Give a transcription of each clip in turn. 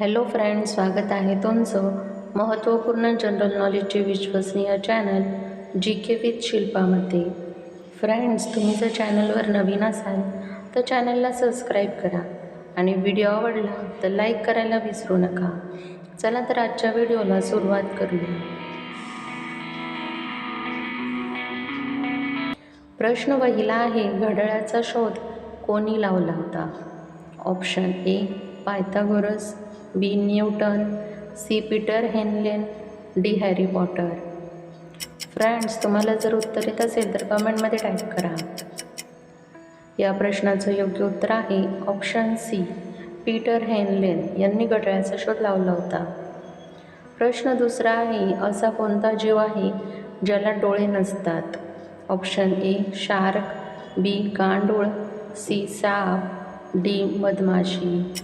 Hello friend स्वागत आहे तुमचं महत्त्वपूर्ण जनरल नॉलेजचे विश्वसनीय चॅनल जी के विथ शिल्पामध्ये फ्रेंड्स तुम्ही जर चॅनलवर नवीन असाल तर चॅनलला सबस्क्राईब करा आणि व्हिडिओ आवडला तर लाईक करायला विसरू नका. चला तर आजच्या व्हिडिओला सुरुवात करूया. प्रश्न वहिला आहे घड्याळाचा शोध कोणी लावला होता? Option A Pythagoras B Newton C Peter Henlein D Harry Potter. Friends तुम्हाला जर उत्तर येत असेल तर कमेंटमध्ये टाईप करा. या प्रश्नाचं योग्य उत्तर आहे ऑप्शन सी पीटर हेनलेन यांनी घड्याळाचा शोध लावला होता. प्रश्न दुसरा आहे असा कोणता जीव आहे ज्याला डोळे नसतात? ऑप्शन ए शार्क बी गांडूळ सी साप डी मधमाशी.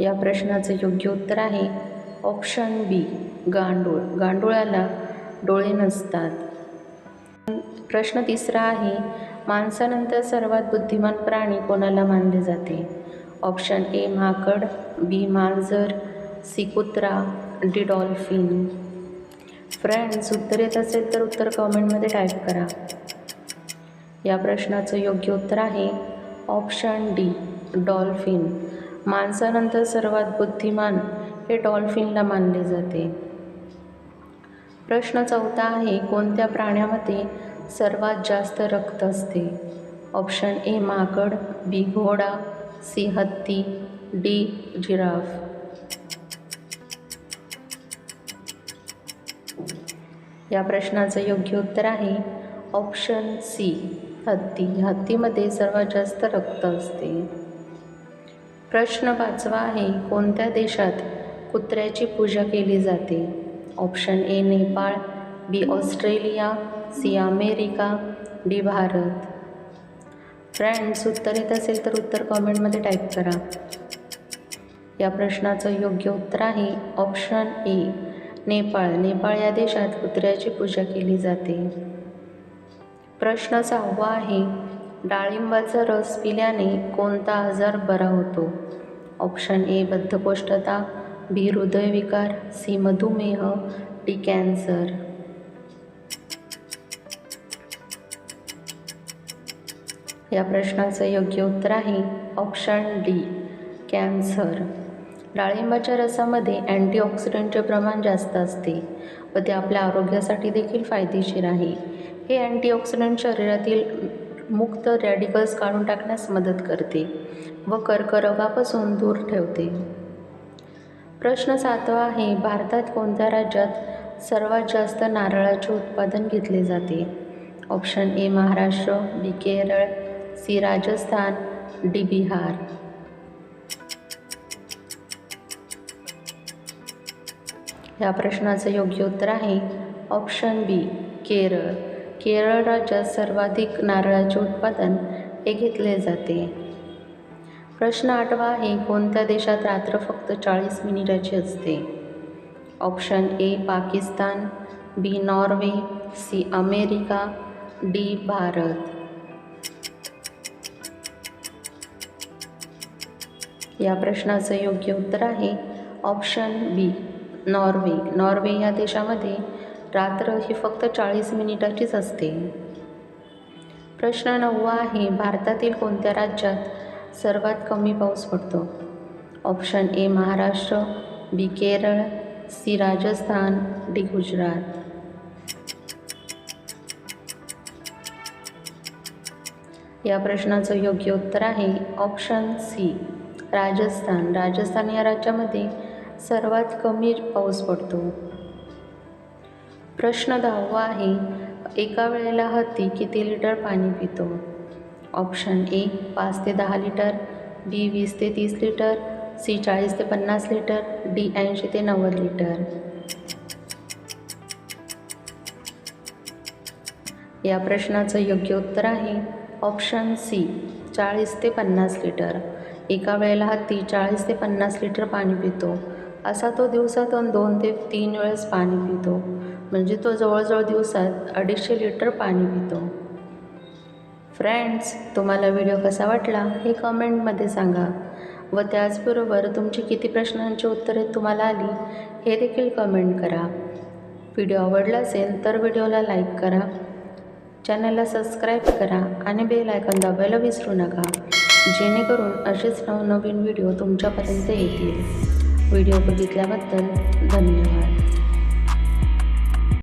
या प्रश्नाचं योग्य उत्तर आहे. ऑप्शन बी गांडूळ. गांडुळाला डोळे नसतात. प्रश्न तिसरा आहे माणसानंतर सर्वात बुद्धिमान प्राणी कोणाला मानले जाते? ऑप्शन ए माकड. बी मांजर. सी कुत्रा. डी डॉल्फिन फ्रेंड्स उत्तर येत असेल तर उत्तर कमेंटमध्ये टाईप करा. या प्रश्नाचं योग्य उत्तर आहे ऑप्शन डी डॉल्फिन माणसानंतर सर्वात बुद्धिमान हे डॉल्फिनला मानले जाते. प्रश्न चौथा आहे कोणत्या प्राण्यामध्ये सर्वात जास्त रक्त असते? ऑप्शन ए माकड बी घोडा सी हत्ती डी जिराफ. या प्रश्नाचं योग्य उत्तर आहे ऑप्शन सी हत्ती. हत्तीमध्ये सर्वात जास्त रक्त असते. प्रश्न पाचवा आहे. कोणत्या देशात कुत्र्याची पूजा केली जाते? Option A Nepal B Australia C America D Bharat. Friends उत्तर येत असेल तर उत्तर कॉमेंटमध्ये टाईप करा. या प्रश्नाचं योग्य उत्तर आहे. Option A Nepal. नेपाळ या देशात कुत्र्याची पूजा केली जाते. प्रश्न सहावा आहे. डाळिंबाचा रस पिल्याने कोणता आजार बरा होतो? ऑप्शन ए बद्धकोष्ठता बी हृदयविकार सी मधुमेह डी कॅन्सर. या प्रश्नाचं योग्य उत्तर आहे ऑप्शन डी कॅन्सर. डाळिंबाच्या रसामध्ये अँटीऑक्सिडंटचे प्रमाण जास्त असते व ते आपल्या आरोग्यासाठी देखील फायदेशीर आहे. हे अँटीऑक्सिडंट शरीरातील मुक्त रॅडिकल्स काढून टाकण्यास मदत करते व कर्करोगापासून दूर ठेवते. प्रश्न सातवा आहे भारतात कोणत्या राज्यात सर्वात जास्त नारळाचे उत्पादन घेतले जाते? Option A Maharashtra B Kerala C Rajasthan D Bihar. या प्रश्नाचं योग्य उत्तर आहे ऑप्शन बी केरळ. केरळ राज्यात सर्वाधिक नारळाचे उत्पादन हे घेतले जाते. प्रश्न आठवा हे कोणत्या देशात रात्र फक्त चाळीस मिनिटाची असते? Option A Pakistan B Norway C America D Bharat. या प्रश्नाचं योग्य उत्तर आहे ऑप्शन बी नॉर्वे. नॉर्वे या देशामध्ये रात्र ही फक्त चाळीस मिनिटाचीच असते. प्रश्न नववा आहे भारतातील कोणत्या राज्यात सर्वात कमी पाऊस पडतो? Option A Maharashtra B Kerala C Rajasthan D Gujarat. या प्रश्नाचं योग्य उत्तर आहे ऑप्शन सी राजस्थान. राजस्थान या राज्यामध्ये सर्वात कमी पाऊस पडतो. प्रश्न दहावा आहे. एका वेळेला हत्ती किती लिटर पाणी पितो? ऑप्शन ए पाच ते दहा लिटर बी वीस ते तीस लिटर सी चाळीस ते पन्नास लिटर डी ऐंशी ते नव्वद लिटर. या प्रश्नाचं योग्य उत्तर आहे. ऑप्शन सी चाळीस ते पन्नास लिटर. एका वेळेला हत्ती चाळीस ते पन्नास लिटर पाणी पितो. असा तो दिवसातून दोन ते तीन वेळेस पाणी पितो. म्हणजे तो जवळजवळ दिवसात अडीचशे लिटर पाणी पितो. फ्रेंड्स तुम्हाला व्हिडिओ कसा वाटला हे कमेंटमध्ये सांगा. व त्याचबरोबर तुमची किती प्रश्नांची उत्तरे तुम्हाला आली हे देखील कमेंट करा. व्हिडिओ आवडला असेल तर व्हिडिओला लाईक करा. चॅनलला सबस्क्राईब करा आणि बेल आयकॉन दाबायला विसरू नका. जेणेकरून असेच नवनवीन व्हिडिओ तुमच्यापर्यंत येतील. व्हिडिओ बघितल्याबद्दल धन्यवाद.